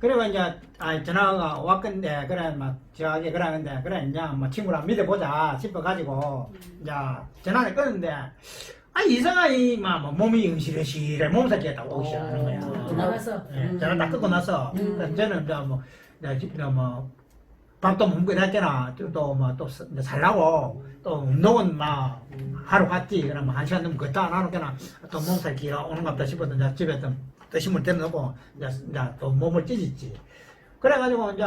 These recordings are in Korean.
그리고 이제 아 전화가 왔건데 그래 막 저하게 그러는데 그래 이제 뭐 친구랑 믿어보자 싶어 가지고 이제 전화를 끊는데 아 이상하게 막뭐 몸이 응시레시래 몸살기가 딱 오기 시작하는 거야. 어, 나가서. 예, 전화 딱 끊고 나서 음. 그래서 저는 이제 뭐 내가 집- 내가 뭐 밥도 먹고 이랬잖아. 또뭐또 살라고 또 운동은 막 하러 갔지. 그럼 뭐한 시간 넘으면 그것도 안 하니까 또 몸살 기가 오는 것 같다 이제 집에 좀 뜨심을 대놓고 이제, 이제 또 몸을 찢었지. 그래가지고 이제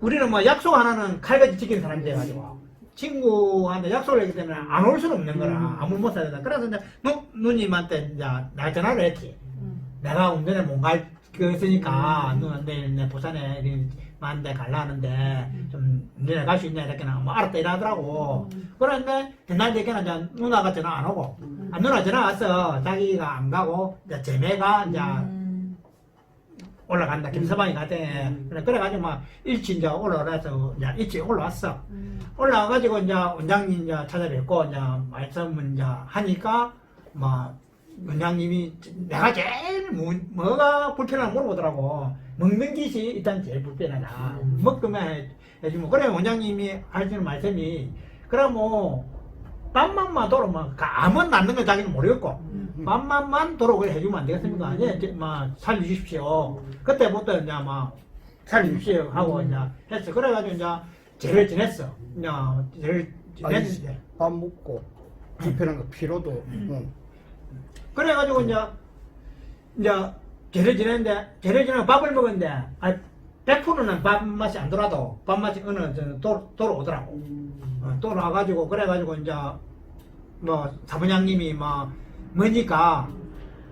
우리는 뭐 약속 하나는 칼같이 지키는 사람이 돼가지고 친구한테 약속을 했기 때문에 안 올 수는 없는 거라 아무 못 살다. 그래서 이제 누, 누님한테 이제 날 전화를 했지. 내가 운전에 못 갈 거였으니까 누한테 내 부산에 만데 갈라는데 좀 운전에 갈수 있냐 이렇게나 뭐 알았다 이러더라고. 그런데 그날 되게는 이제 누나가 전화 안 오고. 아, 누나 전화 왔어 자기가 안 가고 이제 제매가 이제 올라간다. 김서방이 가대. 그래 그래가지고 막 일찍 이제 올라와서 이제 일찍 올라왔어. 올라와가지고 이제 원장님 이제 찾아뵙고 이제 말씀을 이제 하니까 뭐 원장님이 내가 제일 뭐, 뭐가 불편하고 물어보더라고 먹는 것이 일단 제일 불편하다 먹으면 해주면 그래 원장님이 하시는 말씀이 그래 뭐 밥만만 돌아오면 아무 남는 건 자기는 모르겠고 밥만만 돌아오게 해주면 안 되겠습니까? 예, 이제 막 살려주십시오. 그때부터 이제 막 살려주십시오 하고 이제 했어. 그래가지고 이제 죄를 지냈어. 이제 죄를 지냈는데. 밥 먹고 불편한 거 피로도 응. 그래가지고 이제 이제 죄를 지냈는데 죄를 지내고 밥을 먹었는데 아, 100%는 밥 맛이 안 돌아도 밥 맛이 어느 정도 돌- 돌아오더라고. 어, 돌아와가지고 그래가지고 이제 뭐 사부장님이 뭐 뭐니까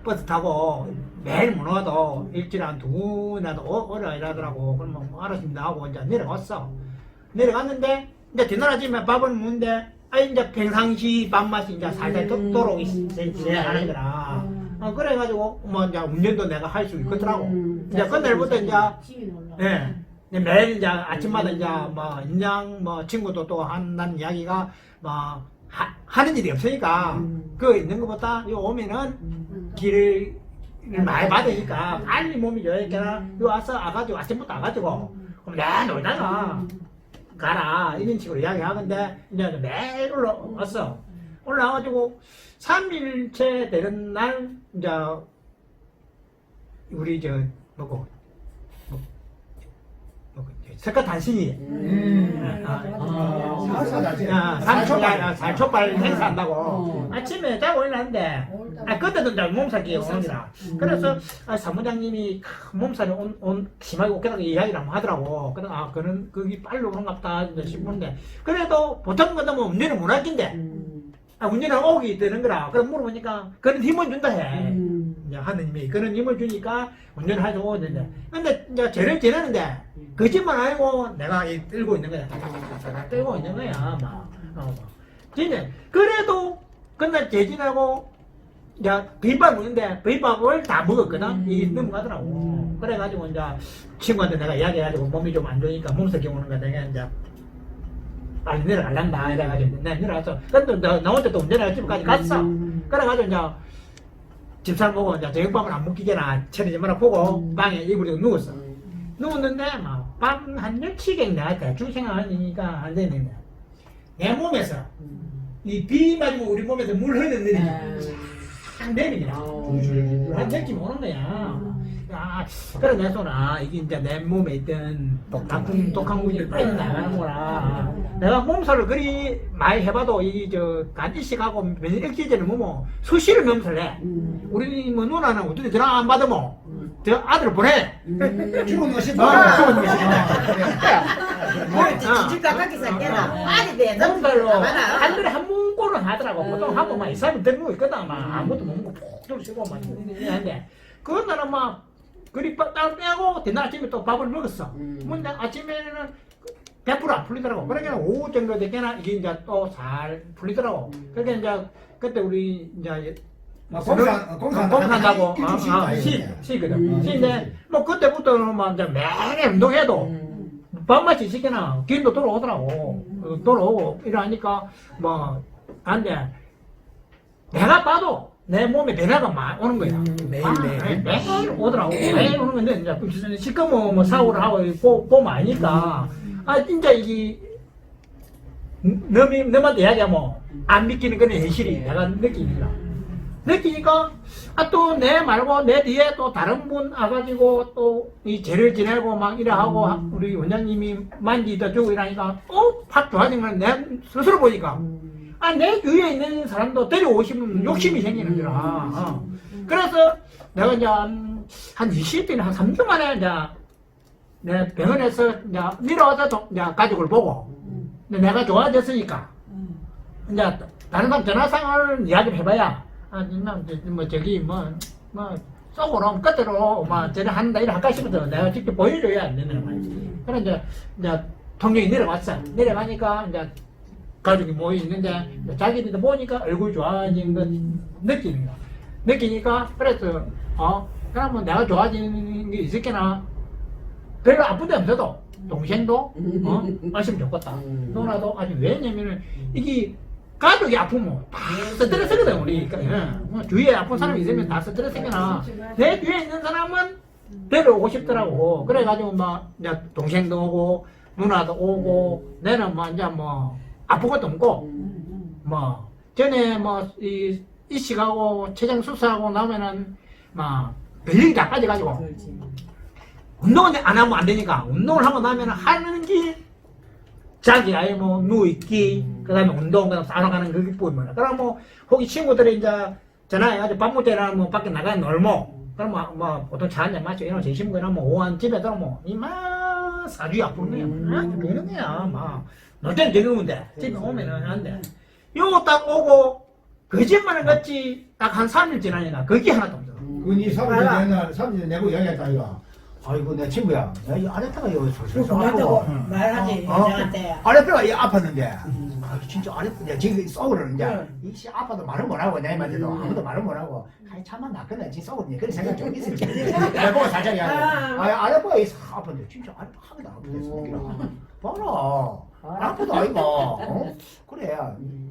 버스 타고 매일 못 와도 일주일에 한두 번이라도 오- 오라 이러더라고. 그러면 뭐 알았습니다 하고 이제 내려갔어. 내려갔는데 이제 뒤날 아침에 밥을 먹는데 아 이제 평상시 밥맛이 이제 살살 도- 돌아오기 시작하는 거라. 어, 그래가지고 뭐 이제 운전도 내가 할 수 있겠더라고. 이제 그날부터 이제 예. 이제 매일 이제 아침마다 이제 뭐 인양 뭐 친구도 또 한다는 이야기가 뭐 하, 하는 일이 없으니까 그거 있는 것보다 요 오면은 길을 많이 받으니까 빨리 몸이 좋으니까 요 와서 아가지고 아침부터 아가지고 그럼 내 놀다가 가라. 이런 식으로 이야기하는데 이제 매일 올라왔어 올라와가지고 3일째 되는 날 이제 우리 저 뭐고 뭐, 석가 단신이 음. 아, 아. 야, 살초발, 살초발 행사한다고. 아침에 자고 일어났는데, 아, 그때도 이제 몸살이 오는 거라. 그래서, 아, 사무장님이 크, 몸살이 온, 온, 심하게 오겠다고 이야기를 한번 하더라고. 그래, 아, 그는, 그게 빨리 이제 싶은데. 그래도 보통 거는 뭐못 할긴데, 아, 운전을 오기 되는 거라. 그래 물어보니까, 그런 힘을 준다 해. 이제 하느님이 그런 힘을 주니까 운전을 하고 있는데. 근데 이제 죄를 지내는데, 거짓말 아니고 내가 이 들고 있는 거야. 다다다다다 들고 있는 거야. 막. 어, 막. 진짜. 그래도 그날 재진하고 이제 비밥 먹는데 비밥을 다 먹었거든. 이게 넘어가더라고. 그래가지고 이제 친구한테 내가 이야기해가지고 몸이 좀 안 좋으니까 몸살기 오는 거 내가 이제 빨리 내려갈란다. 이래가지고 내가 내려갔어. 근데 나, 나 혼자 또 운전해가 집까지 갔어. 그래가지고 이제 집사람 보고 이제 저녁밥을 안 먹기잖아. 체리지 마라 보고 방에 이불에 누웠어. 누웠는데 막밤한 며칠경 내가 대충 생각하니까 안 되는데 내 몸에서 이비 맞으면 우리 몸에서 물 흐르는 느낌이 쫙 내리냐 한 느낌 오는 거야 아, 그래 내 손아 아, 이게 이제 내 몸에 있던 나쁜 독한 물질 빨리 나가는 거라. 내가 몸살을 그리 많이 해봐도 이저 간이식하고 면역 기제를 뭐뭐 수시를 몸살 해. 우리 뭐 누나는 어떻게 전화 안 받으면 저 아들 보내. 죽은 것이 아, 죽은 것이 집 가깝게 살게나? 빨리 내 몸살로 한 달에 한 번꼴은 하더라고. 보통 한 번만 이사람이 되는 거 있거든. 막 아무것도 못 먹고 푹 쉬고 막 이러는데. 그건 나는 막 그리 딱 빼고 뒤날 아침에 또 밥을 먹었어. 근데 아침에는 100%안 풀리더라고. 그러니까 오후 정도 되게나 이게 이제 또 잘 풀리더라고. 그러니까 이제 그때 우리 이제 아, 공산 공산 공산다고 시. 시거든. 시인데 뭐 그때부터는 막 이제 매일 운동해도 밥맛이 시키나 기운도 돌아오더라고. 어, 돌아오고 이러니까 뭐 안돼 내가 봐도 내 몸에 변화가 막 오는 거야. 매일, 아, 매일. 매일 오더라고. 매일 오는 건데, 이제 실컷 뭐, 뭐 사고를 하고 보, 보면 아니까. 아, 진짜 이게, 너미, 너한테 이야기하면 안 믿기는 건 현실이 내가 느끼니까. 느끼니까, 아, 또 내 말고 내 뒤에 또 다른 분 와가지고 또 이 죄를 지내고 막 이래 하고 우리 원장님이 만지다 주고 이러니까, 어? 확 좋아진 건 내 스스로 보니까. 아, 내 주위에 있는 사람도 데려오고 싶은 욕심이 생기는 거라. 어. 그래서 내가 이제 한, 한 20대는 한 3주 만에 이제 내 병원에서 이제 밀어와서 도- 이제 가족을 보고 근데 내가 좋아졌으니까 이제 다른 사람 전화상을 이야기를 해봐야 아, 나, 뭐 저기 뭐, 뭐 속으로 끝으로 뭐 저래 한다 이래 할까 싶어서 내가 직접 보여줘야 안 되는 말이지. 그래 이제 이제 통영이 내려왔어. 내려가니까 이제 가족이 모여 있는데 자기들도 보니까 얼굴 좋아진 건 느끼는 거야. 느끼니까 그래서 어 그러면 내가 좋아지는 게 있을게나? 별로 아픈 데 없어도 동생도 어 마시면 좋겠다. 누나도 아니 왜냐면은 이게 가족이 아프면 다 스트레스거든 우리. 그러니까 뭐 주위에 아픈 사람이 있으면 다 스트레스거나. 내 뒤에 있는 사람은 데려오고 싶더라고. 그래가지고 막 이제 동생도 오고 누나도 오고 내는 뭐 이제 뭐 아픈 것도 없고 뭐 전에 뭐이 이식하고 췌장 수술하고 나면은 막 별일이 다 빠져가지고. 운동은 안 하면 안 되니까. 운동을 하고 나면 하는 게 자기 아예 뭐 누워있기 그다음에 운동 그다음 싸러 가는 그게 뿐이야. 그럼 뭐 혹시 친구들이 이제 전화해가지고 밥 먹자라 뭐 밖에 나가 놀모. 그럼 뭐, 뭐 보통 차 한잔 마시고 이런 점심 거나 뭐 오한 집에 들어 뭐 이마 사주이 아픈 거야. 막 되는 거야 막 놀 때는 되는데 집에 오면은 안 돼 요거 딱 오고 거짓말을 같이 딱한 3일 지나니까 그게 하나도 없어 그니 사무실 내날 사무실 내고 이야기했다 이거. 아이고 내 친구야. 야, 이 아랫배가 이거 솔솔 그만하고. 쏘고. 말하지 어, 어. 여자한테. 아랫배가 이 아팠는데. 아 진짜 아랫배 지금 응. 이씨 아파도 말을 못하고 내 말대로. 음. 아무도 말을 못하고. 아이 참만 낫겠네 지금 쏘고는 그런 생각 좀 있을 텐데 내가 보고 살짝 이야기 아. 아랫배가 이 아팠는데 진짜 아랫배 하나도 안 아프겠어 봐라 아프도 아이가 어? 그래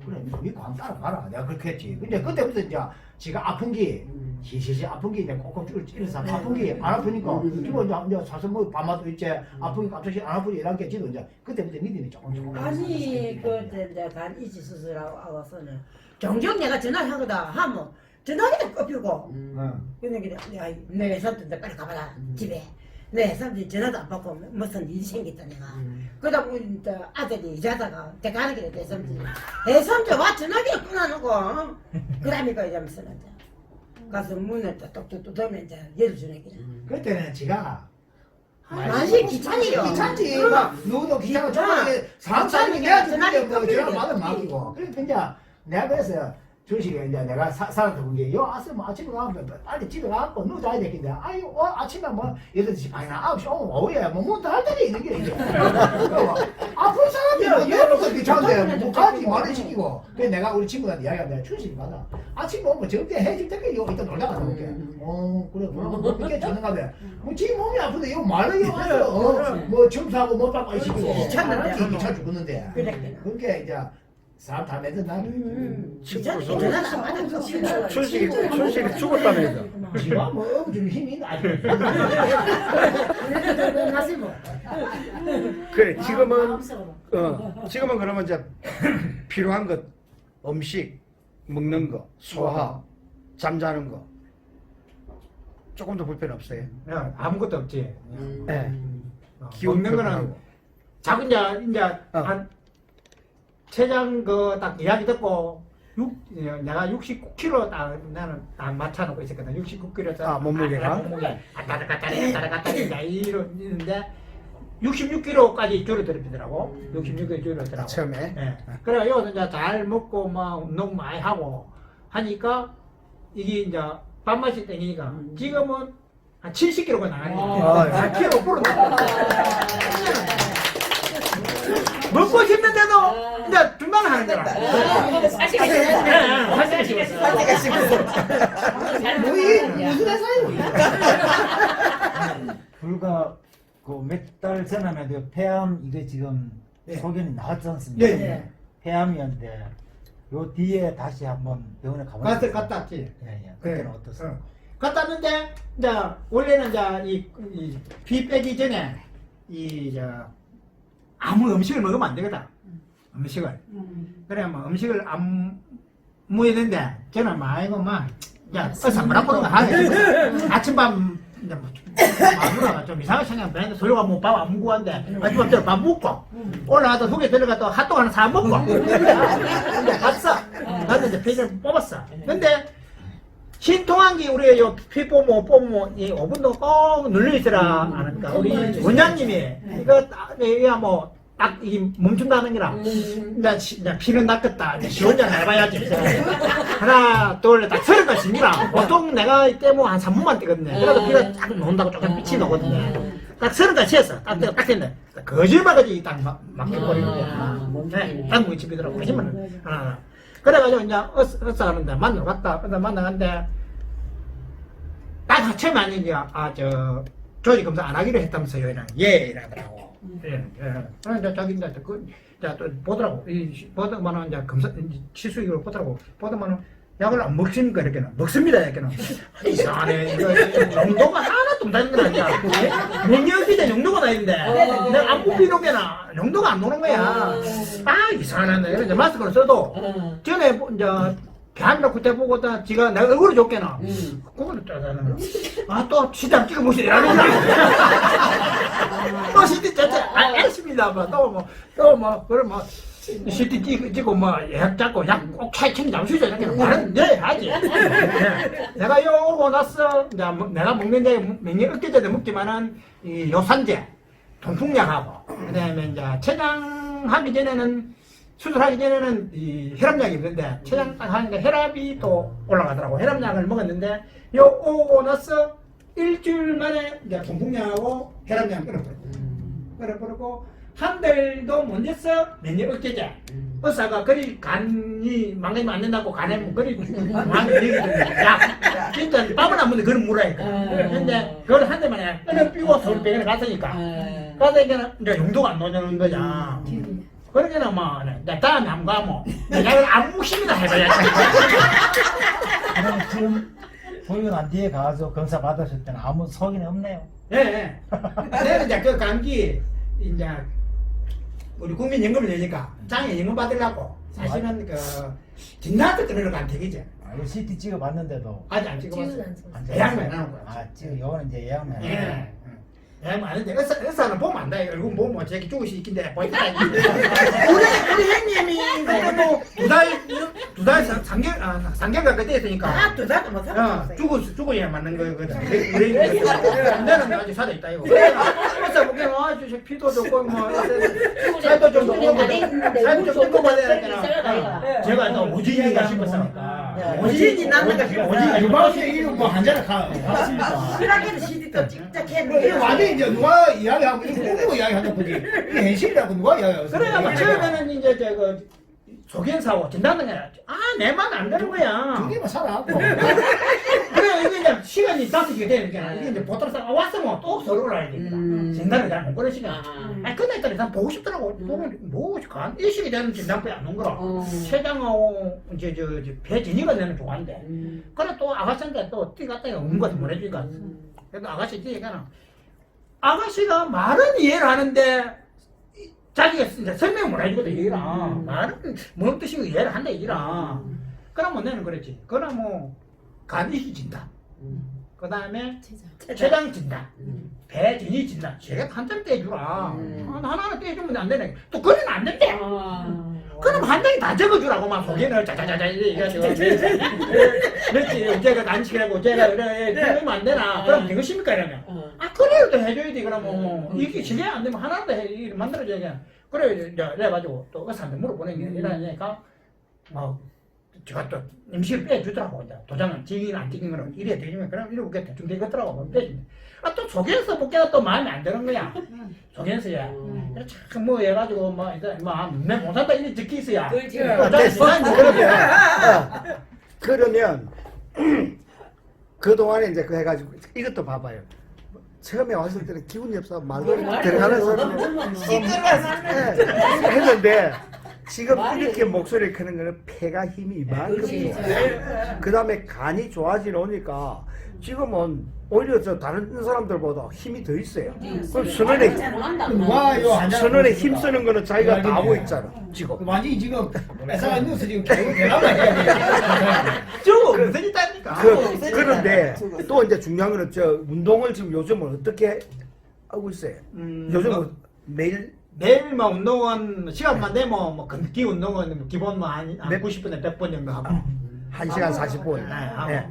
그래 한번 따라가라. 내가 그렇게 했지. 근데 그때부터 이제 지가 아픈 게 시시시 아픈 게 이제 꼭꼭 줄 찌르서 아픈 게 안 아프니까. 지금 이제 이제 사실 뭐 밤마도 이제 아픈 게 갑자기 안 아프지 이런 게 지도 이제 그때부터 믿음이 조금 조금 아니 그때 이제 간 이지 수술하고 하고서는 종종 내가 전화를 하거든 하면 전화기도 꼽히고. 응. 근데 그래 내가 내 회사한테 빨리 가봐라. 집에 내 회사한테 전화도 안 받고 무슨 일이 생겼다 내가. 그러다 보니 이제 아들이 이자다가 대가는 길에 대삼지 대삼지 와 전화기를 끊어놓고 그 다음에 그 이러면서 이제 가서 문을 똑똑똑 두드면 이제 열어주는 길에 그때는 지가 많이 귀찮이요. 귀찮지. 그럼. 막 누구도 귀찮고 저번에 사람 사람이 내가 전화기 주는데 뭐 끊기는 전화 게 받으면. 맡기고. 그래서 이제 내가 그래서 주식에 이제 내가 사, 사람한테 본게 요 아침에 뭐 아침에 가면 빨리 집에 가고 누워 자야 되겠는데 아이 어, 아침에 뭐 8시 반이나 9시 오면 오후에 뭐 문도 할 때가 있는 게 이게 아픈 사람이 뭐 얘부터 귀찮은데 뭐 가지 말을 시키고. 그래서 내가 우리 친구한테 이야기하면 주식이 받아. 아침에 오면 정대 해줄 때까지 요 일단 놀다 갔다 올게. 어 그래 그럼 뭐 그렇게 자는가 봐 뭐 지금 몸이 아픈데 이거 말을 이거 하죠 어, 뭐 점수하고 못 받고 시키고. 귀찮는데. 귀찮 죽었는데. 그래. 그렇게 이제 사람 다 전화도 안 받았어 춘식이 춘식이 죽었다면서. 지가 뭐 엄청 힘이 있나? 아직 그래 지금은 어 지금은 그러면 이제 필요한 것 음식 먹는 거 소화 잠자는 거. 조금 더 불편 없어요. 야, 아무것도 없지. 예. 어, 기운 먹는 거는. 자꾸 이제 이제 어. 한 최장 그 딱 이야기 듣고 육 내가 69kg 딱 나는 딱 맞춰놓고 있었거든. 69kg 아, 몸무게가? 몸무게. 아따라 갔다라 갔다라 갔다라 이제 이러는데 66kg까지 줄어들더라고. 66kg 줄어들더라고. 처음에? 예. 그래 여기서 이제 잘 먹고 막 운동 많이 하고 하니까 이게 이제 밥맛이 땡기니까 지금은 한 70kg가 아, 예. 나가니까 4kg 불어나고 먹고 싶는데도 이제 중단을 하는 거라. 뭐이 무슨 회사예요 불과 그 몇 달 전에도 폐암 이게 지금 네. 소견이 나왔지 않습니까? 네, 네. 폐암이었는데 요 뒤에 다시 한번 병원에 갔다 가보셨어요? 갔다 왔지. 예, 예. 그때는 그래. 어떠세요? 어. 갔다 왔는데 이제 원래는 이제 이피 빼기 전에 이 저 아무 음식을 먹으면 안 되거든. 음식을. 그래 뭐 음식을 안 먹었는데 저는 막 이거 막 야, 어서 뭐라 그런 거 하게. 아침밥 이제 뭐 마누라가 좀 이상하게 생각하는데 소리가 뭐밥안 먹고 한데 아침밥 때밥 먹고 올라가서 속에 들어가서 핫도그 하나 사 먹고 근데 갔어. 나도 이제 피를 뽑았어. 근데 신통한기 우리 요 피뽀모 뽀모 이 5분도 꼭 눌려 있으라 하니까 우리 원장님이 이거 딱 이거 뭐딱 이 멈춘다는 거라. 이제 시- 이제 피는 낚였다. 이제 시원장 해봐야지. 하나 둘딱 서른 가십니다 보통 내가 이때 뭐 한 3분만 뛰거든요 그래도 피가 쫙 나온다고 조금 빛이 나거든요. 딱 서른 가 치였어 딱, 딱, 딱 됐네. 거짓말까지 딱 막- 막혀버리는 거야. 네, 딱 뭉치비더라고. 거짓말 하나 하나 그래가지고 이제 어스, 어스 하는데 만나러 갔다. 근데 만나는데 딱 처음에 아니 이제 아저 조직 검사 안 하기로 했다면서요 이랑 예 이러더라고. 예, 예. 그래 이제 자기 이제 그 이제 또 보더라고. 이 보더만은 이제 검사 이제 치수기로 보더라고. 보더만은 약을 안 먹습니까? 이렇게는 먹습니다. 이렇게는 이상하네. 이거 용도가 하나도 안 되는 건 아니야. 명령기대 용도가 다 있는데. 내가 안 뽑히는 게나 용도가 안 노는 거야. 아 이상하네. 그래 이제 마스크를 써도 전에 뭐 이제 배한다 그때 보고 다 지가 내가 얼굴을 줬겠나 그거를 짜자는 아 또 시장 찍어 보시 이러는 거야 또 시티 짜자 아 알겠습니다. 뭐또뭐 또 뭐 그럼 뭐 시티 찍- 찍고 뭐 예약 잡고 약꼭 차이팅 잠수죠. 이렇게 말은 네 하지 네. 내가 요 오고 나서 뭐 내가 먹는데 몇년 ức 전에 먹지만은 이 요산제 통풍약하고 그다음에 이제 췌장하기 전에는 수술하기 전에는 이 혈압약이 있는데 췌장 딱 하니까 혈압이 또 올라가더라고. 혈압약을 먹었는데 요 오고 나서 일주일 만에 이제 통풍약하고 혈압약 끊어버렸고 끊어버리고 한 달도 못 됐어 몇년 어깨제 의사가 그리 간이 망가지면 안 된다고 간에 뭐 그리 망이 되거든요 야 진짜 밥은 안 먹는데 그걸 물어야 돼 근데 그걸 한 달만에 끊어. 삐고 서울병원에 갔으니까. 가서 이제 이제 용도가 안 나오는 거잖아. 그러니까 뭐, 내 다음에 안 가면 내가 아무 힘이나 해봐야지. 그럼 지금 보이고 난 뒤에 가서 검사 받으실 때는 아무 속이는 없네요. 예, 예. 내가 이제 그 감기, 이제, 우리 국민 연금을 내니까 장애 연금 받으려고 사실은 그, 진단도 끊으려고 안 되겠지. 아, 이 CT 찍어 봤는데도 아직 안 찍어봤어. 안 예약만 찍었어요. 해놓은 거야. 아, 지금 요거는 이제 예약만. 예. 예약만 하는데, 의사, 의사는 보면 안 돼. 얼굴 보면 저기 죽을 수 있긴데, 보이다. 우리, 우리 형님이, 그래도 두 달, 두 달, 삼- 삼개월, 아, 삼개월 가까이 됐으니까. 아두 달도 못 어, 살았어요. 죽어, 죽어야 맞는 거거든. 우리, 우리, 내는 아직 살아있다, 이거. 그래서 보기에는, 아, 저 피도 좋고, 뭐, 살도 좀 좋고, 뭐, 살도 좀 뜯고 받아야 되잖아. 제가 또 오진이가 싶어서. 오진이 낳는 거 싶어서. 오진이 유방씨 이거 뭐 한잔을 가. 맞습니다. 그러게는 시디도 찍자 이게 했네. 완전 이제 누가 이야기하고 이거 누구 이야기하는 거지? 이게 현실이라고 누가 이야기하고? 그래가 막 처음에는 이제 저거 소견사고 진단을 해야 아, 내 말 안 되는 거야. 두 개만 살아. 그래, 이게 이제 시간이 다섯 개 되니까 이게 이제 보통 사람 왔으면 또 서로 올라야 되니까. 진단을 잘못 걸는 시간. 아, 근데 일단 난 보고 싶더라고. 보면 뭐, 간 일식이 되는 진단표에 안 오는 거라. 췌장하고 이제 저, 저 배진이가 되는 좋아한대. 그래 또 아가씨한테 또 띠갔다가 온 것도 보내주니까. 그래도 아가씨 띠니까 아가씨가 말은 이해를 하는데 이- 자기가 이제 설명 못 해주거든 얘기랑 말은 뭔 뜻이고 이해를 한다 얘기랑 그러면 내는 그랬지. 그럼 뭐 간이시 진다. 그 다음에 췌장. 진다. 배진이 진다. 제가 한장 떼주라. 아, 하나하나 떼주면 안 되네. 또 그건 안 된대. 그럼 한 장이 다 적어주라고 막 소개를 자자자자 이래가지고. 그렇지. 제가 간식이라고 제가 그래 그러면 안 되나. 그럼 되겠습니까 이러면 아 그래도 또 해줘야지 그러면. 이게 실례 안 되면 하나도 해 만들어줘야 그래 이제 그래가지고 또 의사한테 물어보는 게 이러니까 뭐 제가 또 임시를 빼주더라고. 이제 도장은 찍긴 안 찍힌 거는 이래 되면 그럼 이렇게 대충 되겠더라고. 빼준대 아또 소견서 복귀가 또 마음에 안 드는 거야. 소견서야. 그래 참뭐 해가지고 뭐 이제 뭐 내 못한다 이래 적혀 있어야. 그렇지. 그러면, 그러면 그동안에 이제 그 해가지고 이것도 봐봐요. 처음에 왔을 때는 기분이 없어 말도 들어가는 사람이 예, 했는데 지금 말이 이렇게. 목소리 크는 거는 폐가 힘이 이만큼 그렇지. 좋아요. 그 다음에 간이 좋아지러 오니까 지금은 오히려 저 다른 사람들보다 힘이 더 있어요. 그럼 선언에 와요 한잔 선언에 힘 쓰는 거는 자기가 다 하고. 있잖아. 지금. 완전히 지금 뺏어가 뉴스 지금 개그 대나무야 저거 무슨 있다니까. 그, 그런데 또 이제 중요한 거는 저 운동을 지금 요즘은 어떻게 하고 있어요? 음, 요즘은 뭐, 매일 매일 뭐 운동은 시간만 되면 뭐 걷기 운동은 기본 뭐한 한 몇- 90분에 100번 정도 하고. 1시간 40분. 네, 하고. 예.